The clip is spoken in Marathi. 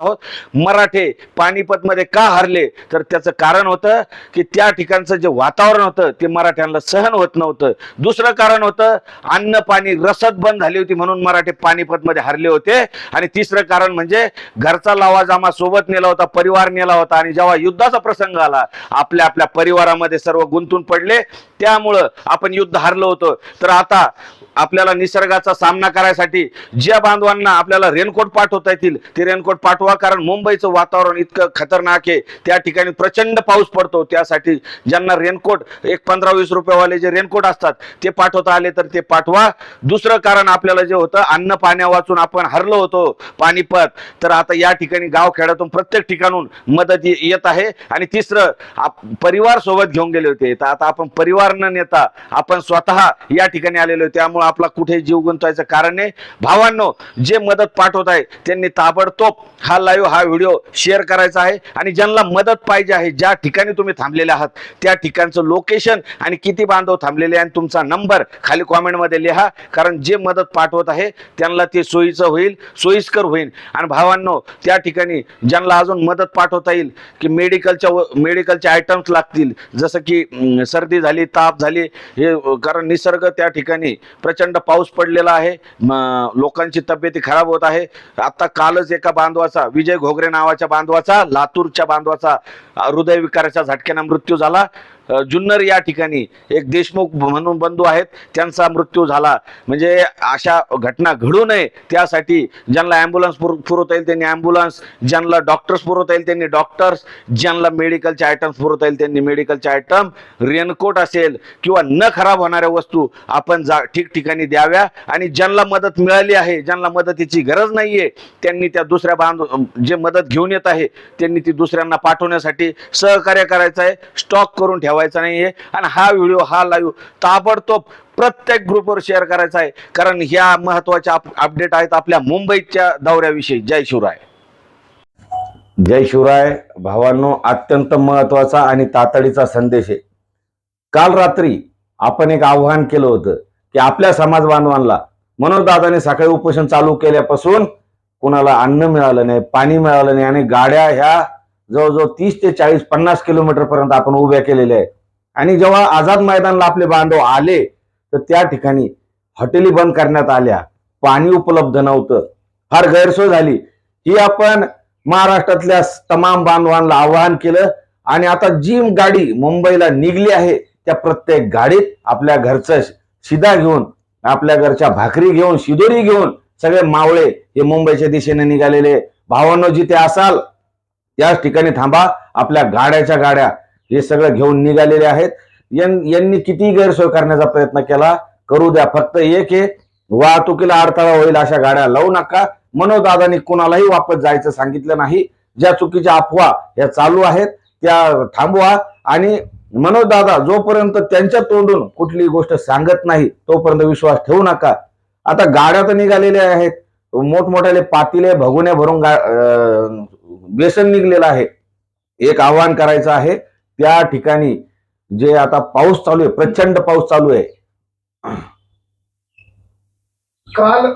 आहोत. मराठे पानिपत मध्ये का हरले? तर त्याचं कारण होतं की त्या ठिकाणचं जे वातावरण होतं ते मराठ्यांना सहन होत नव्हतं. दुसरं कारण होतं अन्न पाणी रसद बंद झाली होती म्हणून मराठे पानिपत मध्ये हरले होते. आणि तिसरं कारण म्हणजे घरचा लावाजामा सोबत नेला होता परिवार नेला होता. आणि जेव्हा युद्धाचा प्रसंग आला आपल्या आपल्या परिवारामध्ये सर्व गुंतून पडले. त्यामुळं आपण युद्ध हरलो होतो. तर आता आपल्याला निसर्गाचा सामना करायसाठी ज्या बांधवांना आपल्याला रेनकोट पाठवता येतील ते रेनकोट पाठवा. कारण मुंबईचं वातावरण इतकं खतरनाक आहे. त्या ठिकाणी प्रचंड पाऊस पडतो. त्यासाठी ज्यांना रेनकोट एक पंधरा वीस रुपयेवाले जे रेनकोट असतात ते पाठवता आले तर ते पाठवा. दुसरं कारण आपल्याला जे होतं अन्न पाण्या वाचून आपण हरलो होतो पाणीपत तर आता या ठिकाणी गावखेड्यातून प्रत्येक ठिकाणून मदत येत आहे. आणि तिसरं परिवार सोबत घेऊन गेले होते. तर आता आपण परिवार न नेता आपण स्वतः या ठिकाणी आलेलो त्यामुळे आपला कुठे जीव गुंतवायचं कारण नाही. भावांनो जे मदत पाठवत आहे त्यांनी ताबडतोब हा लाईव्ह हा व्हिडिओ शेअर करायचा आहे आणि ज्यांना मदत पाहिजे आहे ज्या ठिकाणी तुम्ही थांबलेले आहात त्या ठिकाणचं लोकेशन आणि किती बांधव थांबलेले आहे आणि तुमचा नंबर खाली कॉमेंटमध्ये लिहा. कारण जे मदत पाठवत आहे त्यांना ते सोयीचं होईल सोयीस्कर होईल. आणि भावांनो त्या ठिकाणी ज्यांना अजून मदत पाठवता येईल की मेडिकलच्या मेडिकलचे आयटम्स लागतील जसं की सर्दी झाली ताप झाली हे कारण निसर्ग त्या ठिकाणी प्रचंड प्रचंड पाऊस पडलेला आहे. लोकांची तब्येती खराब होत आहे. आता कालच एका बांधवाचा विजय घोगरे नावाच्या बांधवाचा लातूरच्या बांधवाचा हृदयविकाराच्या झटक्यानं मृत्यू झाला. जुन्नर या ठिकाणी एक देशमुख म्हणून बंधू आहेत. त्यांचा मृत्यू झाला. म्हणजे अशा घटना घडू नये त्यासाठी ज्यांना ॲम्ब्युलन्स पुरवता येईल त्यांनी ॲम्ब्युलन्स ज्यांना डॉक्टर्स पुरवता येईल त्यांनी डॉक्टर्स ज्यांना मेडिकलचे आयटम्स पुरवता येईल त्यांनी मेडिकलचे आयटम रेनकोट असेल किंवा न खराब होणाऱ्या वस्तू आपण जा ठिकठिकाणी द्याव्या आणि ज्यांना मदत मिळाली आहे ज्यांना मदतीची गरज नाहीये त्यांनी त्या दुसऱ्या बांध जे मदत घेऊन येत आहे त्यांनी ती दुसऱ्यांना पाठवण्यासाठी सहकार्य करायचं आहे. स्टॉक करून ठेवा. ठेवायचा आहे आणि हा व्हिडिओ हा लाईव्ह ताबडतोब प्रत्येक ग्रुपवर शेअर करायचा आहे. कारण ह्या महत्त्वाच्या अपडेट आहेत आपल्या मुंबईच्या दौऱ्याविषयी. जय शिवराय. जय शिवराय. भावांनो अत्यंत महत्त्वाचा आणि तातडीचा संदेश आहे. काल रात्री आपण एक आव्हान केलं होतं की आपल्या समाज बांधवांना मनोज दादाने सकाळी उपोषण चालू केल्यापासून कुणाला अन्न मिळालं नाही पाणी मिळालं नाही आणि गाड्या ह्या जवळजवळ तीस ते चाळीस पन्नास किलोमीटर पर्यंत आपण उभ्या केलेल्या आहेत. आणि जेव्हा आझाद मैदानला आपले बांधव आले तर त्या ठिकाणी हॉटेली बंद करण्यात आल्या. पाणी उपलब्ध नव्हतं. फार गैरसोय झाली. ही आपण महाराष्ट्रातल्या तमाम बांधवांना आवाहन केलं. आणि आता जी गाडी मुंबईला निघली आहे त्या प्रत्येक गाडीत आपल्या घरचं शिदा घेऊन आपल्या घरच्या भाकरी घेऊन शिदोरी घेऊन सगळे मावळे हे मुंबईच्या दिशेने निघालेले. भावांनो जिथे असाल त्याच ठिकाणी थांबा. आपल्या गाड्याच्या गाड्या हे सगळं घेऊन निघालेले आहेत. यांनी किती गैरसोय करण्याचा प्रयत्न केला. करू द्या. फक्त एक हे वाहतुकीला अडथळा होईल अशा गाड्या लावू नका. मनोदादानी कुणालाही वापस जायचं सांगितलं नाही. ज्या चुकीच्या अफवा या चालू आहेत त्या थांबवा. आणि मनोदादा जोपर्यंत त्यांच्या तोंडून कुठली गोष्ट सांगत नाही तोपर्यंत विश्वास ठेवू नका. आता गाड्या तर निघालेल्या आहेत. मोठमोठ्याले पातीले भगुने भरून गा अं, बेसन निघलेलं आहे. एक आव्हान करायचं आहे. त्या ठिकाणी जे आता पाऊस चालू आहे प्रचंड पाऊस चालू आहे. काल